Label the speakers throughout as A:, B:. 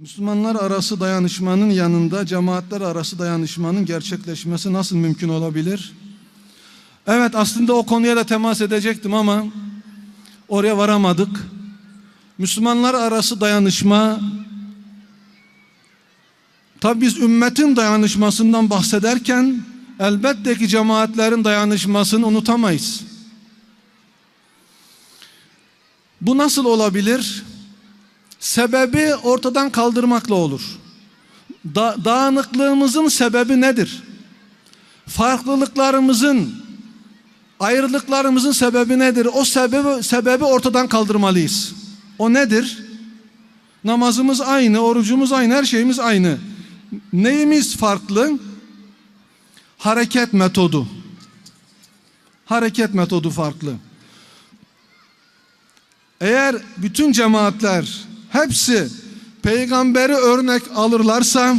A: Müslümanlar arası dayanışmanın yanında cemaatler arası dayanışmanın gerçekleşmesi nasıl mümkün olabilir? Evet aslında o konuya da temas edecektim ama oraya varamadık. Müslümanlar arası dayanışma tabi biz ümmetin dayanışmasından bahsederken elbette ki cemaatlerin dayanışmasını unutamayız. Bu nasıl olabilir? Sebebi ortadan kaldırmakla olur. Da dağınıklığımızın sebebi nedir? Farklılıklarımızın, ayrılıklarımızın sebebi nedir? O sebebi, sebebi ortadan kaldırmalıyız. O nedir? Namazımız aynı, orucumuz aynı, her şeyimiz aynı. Neyimiz farklı? Hareket metodu. Hareket metodu farklı. Eğer bütün cemaatler hepsi peygamberi örnek alırlarsa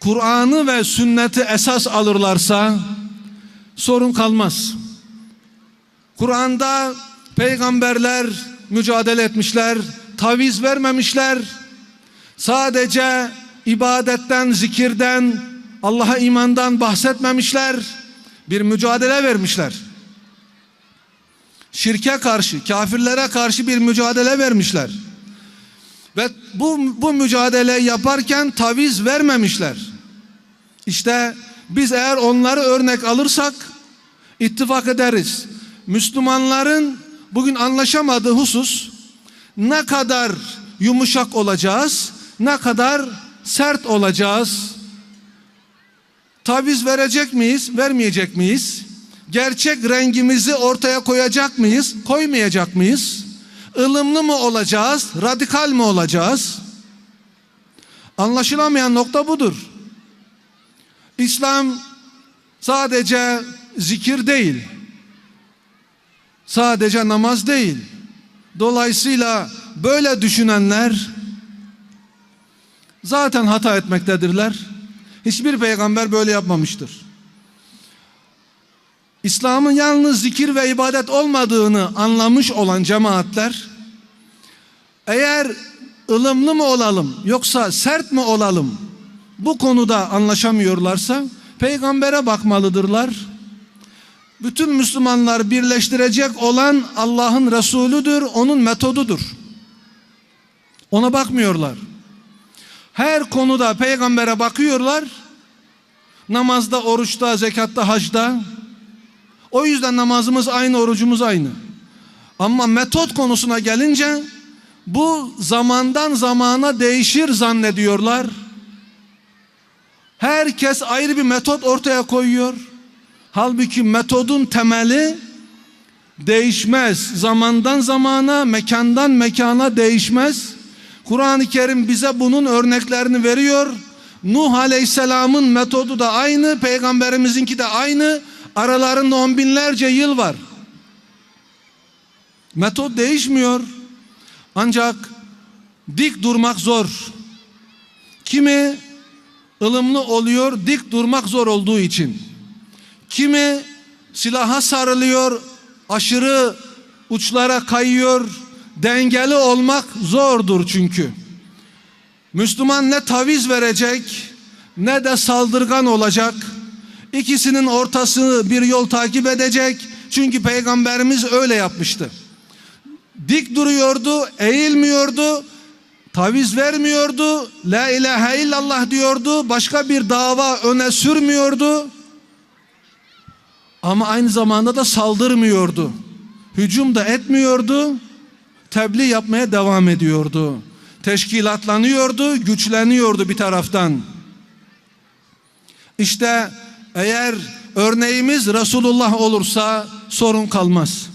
A: Kur'an'ı ve sünneti esas alırlarsa sorun kalmaz. Kur'an'da peygamberler mücadele etmişler, taviz vermemişler. Sadece ibadetten, zikirden, Allah'a imandan bahsetmemişler. Bir mücadele vermişler. Şirke karşı, kafirlere karşı bir mücadele vermişler. Ve bu, bu mücadele yaparken taviz vermemişler. İşte biz eğer onları örnek alırsak ittifak ederiz. Müslümanların bugün anlaşamadığı husus ne kadar yumuşak olacağız, ne kadar sert olacağız. Taviz verecek miyiz, vermeyecek miyiz? Gerçek rengimizi ortaya koyacak mıyız, koymayacak mıyız? Ilımlı mı olacağız, radikal mi olacağız? Anlaşılamayan nokta budur. İslam sadece zikir değil. Sadece namaz değil. Dolayısıyla böyle düşünenler zaten hata etmektedirler. Hiçbir peygamber böyle yapmamıştır. İslam'ın yalnız zikir ve ibadet olmadığını anlamış olan cemaatler eğer ılımlı mı olalım yoksa sert mi olalım bu konuda anlaşamıyorlarsa peygambere bakmalıdırlar. Bütün Müslümanlar birleştirecek olan Allah'ın Resulüdür, onun metodudur. Ona bakmıyorlar. Her konuda peygambere bakıyorlar. Namazda, oruçta, zekatta, hacda. O yüzden namazımız aynı, orucumuz aynı. Ama metot konusuna gelince bu zamandan zamana değişir zannediyorlar. Herkes ayrı bir metot ortaya koyuyor. Halbuki metodun temeli değişmez. Zamandan zamana, mekandan mekana değişmez. Kur'an-ı Kerim bize bunun örneklerini veriyor. Nuh Aleyhisselam'ın metodu da aynı, peygamberimizinki de aynı. Aralarında on binlerce yıl var. Metot değişmiyor. Ancak dik durmak zor. Kimi ılımlı oluyor dik durmak zor olduğu için. Kimi silaha sarılıyor, aşırı uçlara kayıyor. Dengeli olmak zordur çünkü. Müslüman ne taviz verecek ne de saldırgan olacak. İkisinin ortası bir yol takip edecek. Çünkü peygamberimiz öyle yapmıştı. Dik duruyordu, eğilmiyordu, taviz vermiyordu, la ilahe illallah diyordu, başka bir dava öne sürmüyordu. Ama aynı zamanda da saldırmıyordu. Hücum da etmiyordu. Tebliğ yapmaya devam ediyordu. Teşkilatlanıyordu, güçleniyordu bir taraftan. İşte eğer örneğimiz Resulullah olursa sorun kalmaz.